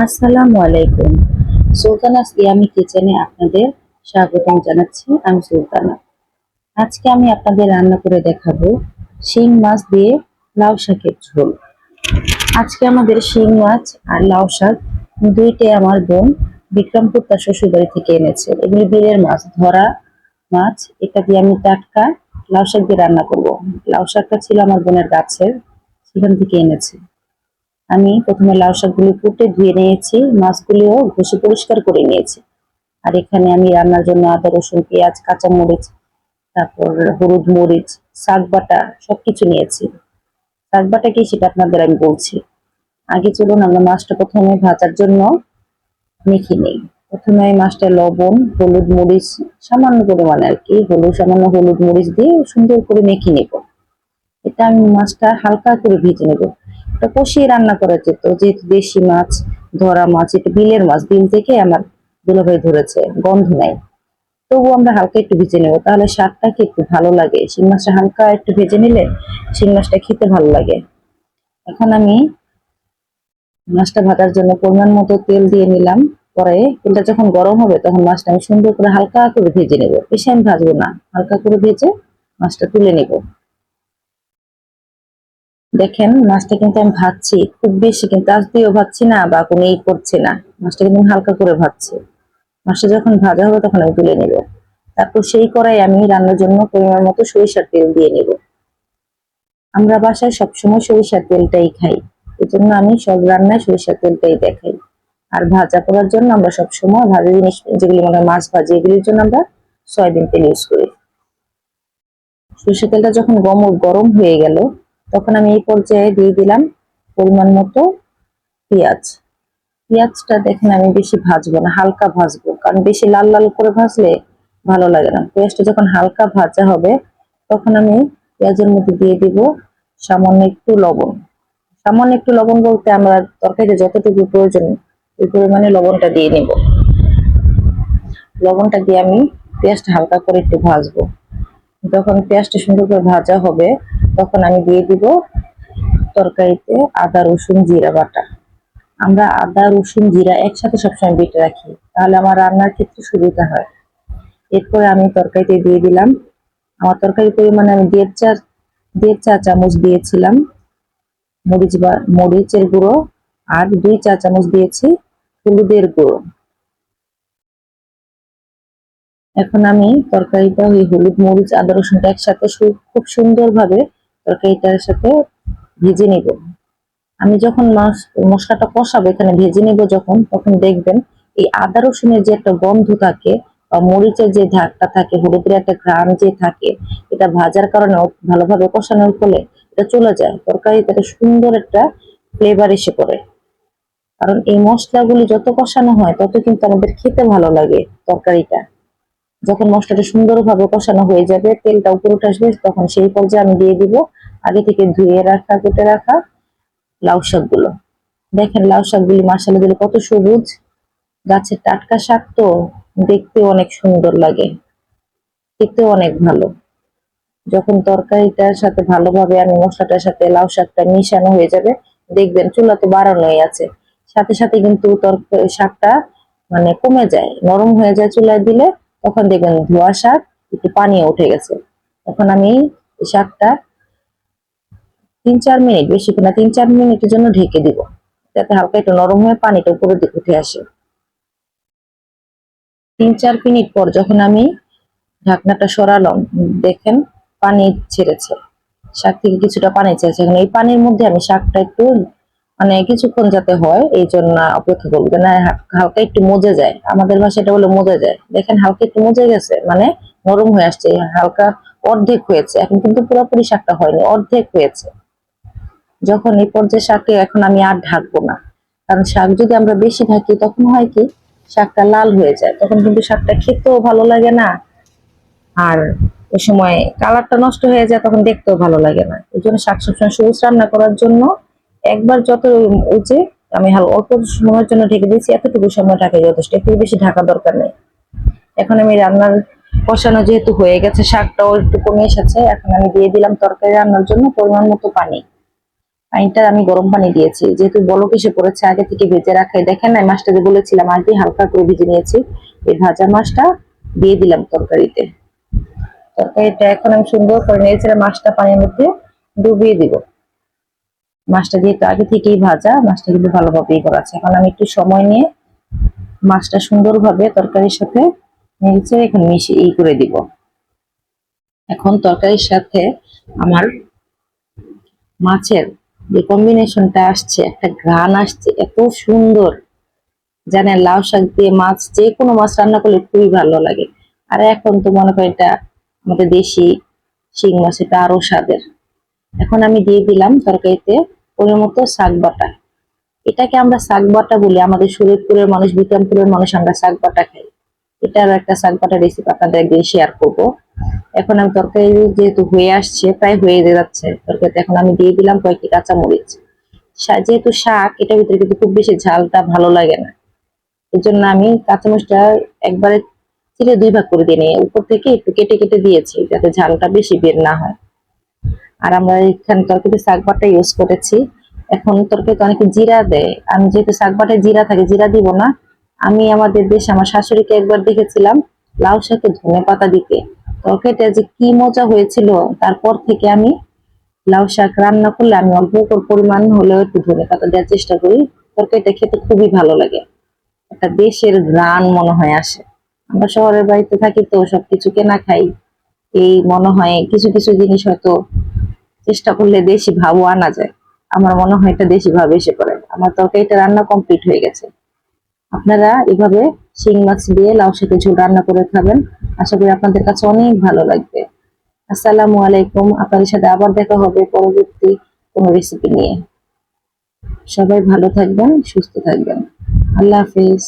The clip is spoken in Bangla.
আসসালামু আলাইকুম। সুলতানাস ইয়ামি কিচেনে আপনাদের স্বাগতম জানাচ্ছি। আমি সুলতানা। আজকে আমি আপনাদের রান্না করে দেখাবো শিং মাছ দিয়ে লাউ শাকের ঝোল। আজকে আমাদের শিং মাছ আর লাউ শাক দুইটাই আমার বোন বিক্রমপুর তার শ্বশুরবাড়ি থেকে এনেছে। এগুলি বিলের মাছ, ধরা মাছ। এটা দিয়ে আমি টাটকা লাউ শাক দিয়ে রান্না করব। লাউ শাকটা ছিল আমার বোনের গাছের, সেখান থেকে এনেছে। আমি প্রথমে লাউ শাকগুলি কুটে ধুয়ে নিয়েছি, মাছগুলিও ঘষে পরিষ্কার করে নিয়েছি। আর এখানে আমি রান্নার জন্য আদা, রসুন, পেঁয়াজ কাঁচা মরিচ তারপর হলুদ মরিচ, শাক বাটা সবকিছু নিয়েছি। শাক বাটা কি সেটা আপনাদের আমি বলছি। আগে চলুন, আমরা মাছটা প্রথমে ভাজার জন্য মেখে নিই। প্রথমে আমি মাছটা লবণ, হলুদ মরিচ, সামান্য পরিমাণে আর কি হলুদ সামান্য হলুদ মরিচ দিয়ে সুন্দর করে মেখে নেব। এটা আমি মাছটা হালকা করে ভেজে নেব। এটা কষিয়ে রান্না করা যেত, যেহেতু দেশি মাছ, ধরা মাছ এটা বিলের মাছ, বিল থেকে আমার দুলাভাই ধরেছে, গন্ধ নাই। তবু আমরা হালকা একটু ভেজে নেব, তাহলে স্বাদটাকে একটু ভালো লাগে? শিং মাছটা হালকা একটু ভেজে নিলে শিং মাছটা খেতে ভালো লাগে। এখন আমি মাছটা ভাজার জন্য পরিমাণ মতো তেল দিয়ে নিলাম। পরে তেলটা যখন গরম হবে, তখন মাছটা আমি সুন্দর করে হালকা করে ভেজে নেব। বেশি আমি ভাজবো না, হালকা করে ভেজে মাছটা তুলে নেব। দেখেন, মাছটা কিন্তু আমি ভাজছি, খুব বেশি কিন্তু আজ দিয়েও ভাজছি না বা কোনো ই করছি না। মাছটা কিন্তু হালকা করে ভাজছি। মাছটা যখন ভাজা হবে তখন আমি তুলে নেব। তারপর সেই কড়াই আমি রান্নার জন্য পরিমাণ মতো সরিষার তেল দিয়ে নেব। আমরা বাসায় সবসময় সরিষার তেলটাই খাই। এই জন্য আমি সব রান্নায় সরিষার তেলটাই দেখাই। আর ভাজা করার জন্য আমরা সবসময় ভাজা জিনিস, যেগুলি মনে মাছ ভাজি, এগুলির জন্য আমরা সয়াবিন তেল ইউজ করি। সরিষার তেলটা যখন গম, গরম হয়ে গেল তখন আমি এই পর্যায়ে দিয়ে দিলাম পরিমাণ মতো পেঁয়াজ। পেঁয়াজটা দেখেন আমি বেশি ভাজবো না, হালকা ভাজবো, কারণ বেশি লাল লাল করে ভাজলে ভালো লাগে না। পেঁয়াজটা যখন হালকা ভাজা হবে, তখন আমি পেঁয়াজের মধ্যে দিয়ে দিব সামান্য একটু লবণ। সামান্য একটু লবণ বলতে আমরা তরকারিতে যতটুকু প্রয়োজন, ওই পরিমাণে লবণটা দিয়ে নেব। লবণটা দিয়ে আমি পেঁয়াজটা হালকা করে একটু ভাজবো। যখন পেঁয়াজটা সুন্দর করে ভাজা হবে তখন আমি দিয়ে দিব তরকারিতে আদা, রসুন, জিরা, বাটা। আমরা আদা, রসুন, জিরা একসাথে সবসময় বেটে রাখি। তাহলে আমার রান্নার ক্ষেত্রে সুবিধা হয়। এরপরে আমি তরকারিতে দিয়ে দিলাম। আমার তরকারি পরিমাণে আমি দেড় চা দেড় চা চামচ দিয়েছিলাম। মরিচ বা, মরিচের গুঁড়ো আর দুই চা চামচ দিয়েছি হলুদের গুঁড়ো। এখন আমি তরকারিটা, ওই হলুদ, মরিচ, আদা, রসুনটা একসাথে খুব সুন্দরভাবে তরকারিটার সাথে ভেজে নিব। আমি যখন মশলাটা কষাবো, এখানে ভেজে নিব যখন, তখন দেখবেন এই আদা রসুনের যে একটা গন্ধ থাকে বা মরিচের যে ধাকটা থাকে, হলুদের একটা ঘ্রাণ যে থাকে, এটা ভাজার কারণে ভালোভাবে কষানোর ফলে এটা চলে যায়। তরকারিতে একটা সুন্দর একটা ফ্লেভার এসে পড়ে। কারণ এই মশলাগুলি যত কষানো হয়, তত কিন্তু আমাদের খেতে ভালো লাগে তরকারিটা। যখন মশলাটা সুন্দরভাবে কষানো হয়ে যাবে, তেলটা উপরে উঠে আসবে, তখন সেই পর্যায়ে আমি দিয়ে দিব আগে থেকে ধুয়ে রাখা, কেটে রাখা লাউ শাকগুলো। দেখেন লাউ শাকগুলি মাসালা দিলে কত সবুজ। গাছের টাটকা শাক তো দেখতে অনেক সুন্দর লাগে, খেতেও অনেক ভালো। যখন তরকারিটার সাথে ভালোভাবে আমি মশলাটার সাথে লাউ শাকটা মিশানো হয়ে যাবে, দেখবেন চুলা তো বাড়ানোই আছে। সাথে সাথে কিন্তু তরকারি শাকটা মানে কমে যায়, নরম হয়ে যায় চুলায় দিলে। তখন দেখবেন ধোয়া শাক একটু পানি উঠে গেছে। তখন আমি এই শাকটা তিন চার মিনিট বেশিক্ষণ না তিন চার মিনিটের জন্য ঢেকে দিব। যাতে হালকা একটু নরম হয়ে পানিটা উপরের দিকে উঠে আসে। তিন চার মিনিট পর যখন আমি ঢাকনাটা সরালাম, দেখেন পানি ছেড়েছে। শাক থেকে কিছুটা পানি ছেড়েছে। এখন এই পানির মধ্যে আমি শাকটা একটু মানে কিছুক্ষণ যাতে হয়, এই জন্য অপেক্ষা করব। যেন হালকা একটু মজে যায়। আমাদের ভাষাটা বলে মজে যায়। দেখেন হালকা একটু মজে গেছে মানে নরম হয়ে আসছে, হালকা অর্ধেক হয়েছে। এখন কিন্তু পুরোপুরি শাকটা হয়নি, অর্ধেক হয়েছে। যখন এই পর্যায়ে শাকে এখন আমি আর ঢাকবো না। কারণ শাক যদি আমরা বেশি ঢাকি, তখন হয় কি, শাকটা লাল হয়ে যায়। তখন কিন্তু শাকটা খেতেও ভালো লাগে না। আর ওই সময় কালারটা নষ্ট হয়ে যায়, তখন দেখতেও ভালো লাগে না। এই জন্য শাক সবসময় সবুজ রান্না করার জন্য একবার যত যে আমি অল্প সময়ের জন্য ঢেকে দিয়েছি, এতটুকু সময় ঢাকা যথেষ্ট। একটু বেশি ঢাকা দরকার নেই। এখন আমি রান্নার কষানো যেহেতু হয়ে গেছে, শাকটাও একটু কমে এসেছে, এখন আমি দিয়ে দিলাম তরকারি রান্নার জন্য পরিমাণ মতো পানি। পানিটা আমি গরম পানি দিয়েছি, যেহেতু বলক এসে পড়েছে, আগে থেকে ভেজে রাখাই দেখেন না মাছটা যে বলেছিলাম, আগে হালকা করে ভেজে নিয়েছি। এই ভাজা মাছটা দিয়ে দিলাম তরকারিতে। তরকারিটা এখন আমি সুন্দর করে নিয়েছিলাম মাছটা পানির মধ্যে ডুবিয়ে দিব। মাছটা যেহেতু আগে থেকেই ভাজা, মাছটা কিন্তু ভালোভাবেই করা আছে এখন আমি একটু সময় নিয়ে মাছটা সুন্দরভাবে তরকারির সাথে নেড়েছে এখন মিশিয়ে ই করে দিব। এখন তরকারির সাথে আমার মাছের যে কম্বিনেশনটা আসছে, একটা ঘ্রাণ আসছে, এত সুন্দর। জানেন, লাউ শাক দিয়ে মাছ যে কোনো মাছ রান্না করলে খুবই ভালো লাগে। আর এখন তো মনে করি এটা আমাদের দেশি শিং মাছ, এটা আরও স্বাদের। এখন আমি দিয়ে দিলাম তরকারিতে ওর মতো শাক বাটা। এটাকে আমরা শাক বাটা বলি। আমাদের শরীরপুরের মানুষ, বিক্রমপুরের মানুষ আমরা শাক বাটা খাই। এটার একটা শাক বাটা রেসিপি আপনাদের একদিন শেয়ার করব। এখন আমি তরকারি যেহেতু হয়ে আসছে, প্রায় হয়ে যাচ্ছে তরকারিতে, এখন আমি দিয়ে দিলাম কয়েকটি কাঁচামরিচ। যেহেতু শাক, এটার ভিতরে কিন্তু খুব বেশি ঝালটা ভালো লাগে না। এর জন্য আমি কাঁচামরিচটা একবারে চিরে দুই ভাগ করে দিয়ে নিয়ে উপর থেকে একটু কেটে কেটে দিয়েছি, যাতে ঝালটা বেশি বের না হয়। আর আমরা এখানে তরকারিতে শাক বাটা ইউজ করেছি। এখন তরকারিতে অনেকে জিরা দেয়। আমি যেহেতু শাক বাটায় জিরা থাকে, জিরা দিব না। আমি আমাদের দেশে আমার শাশুড়িকে একবার দেখেছিলাম লাউ শাকে ধনে পাতা দিতে। তরকারিটা যে কি মজা হয়েছিল, তারপর থেকে আমি লাউ শাক রান্না করলে আমি অল্প পরিমাণ হলেও একটু ধনে পাতা দেওয়ার চেষ্টা করি। তরকারিটা খেতে খুবই ভালো লাগে। একটা দেশের গ্রান মনে হয় আসে। আমরা শহরের বাড়িতে থাকি তো সবকিছু কেনা খাই। এই মনে হয় কিছু কিছু জিনিস হয়তো চেষ্টা করলে দেশি ভাবও আনা যায়। আমার মনে হয় এটা দেশি ভাব এসে পড়ে। আমার তরকারিটা রান্না কমপ্লিট হয়ে গেছে। আপনারা এভাবে শিং মাছ দিয়ে লাউ শাকের ঝোল রান্না করে খাবেন। আশা করি আপনাদের কাছে অনেক ভালো লাগবে। আসসালামু আলাইকুম। আপনাদের সাথে আবার দেখা হবে পরবর্তী কোনো রেসিপি নিয়ে। সবাই ভালো থাকবেন, সুস্থ থাকবেন। আল্লাহ হাফিজ।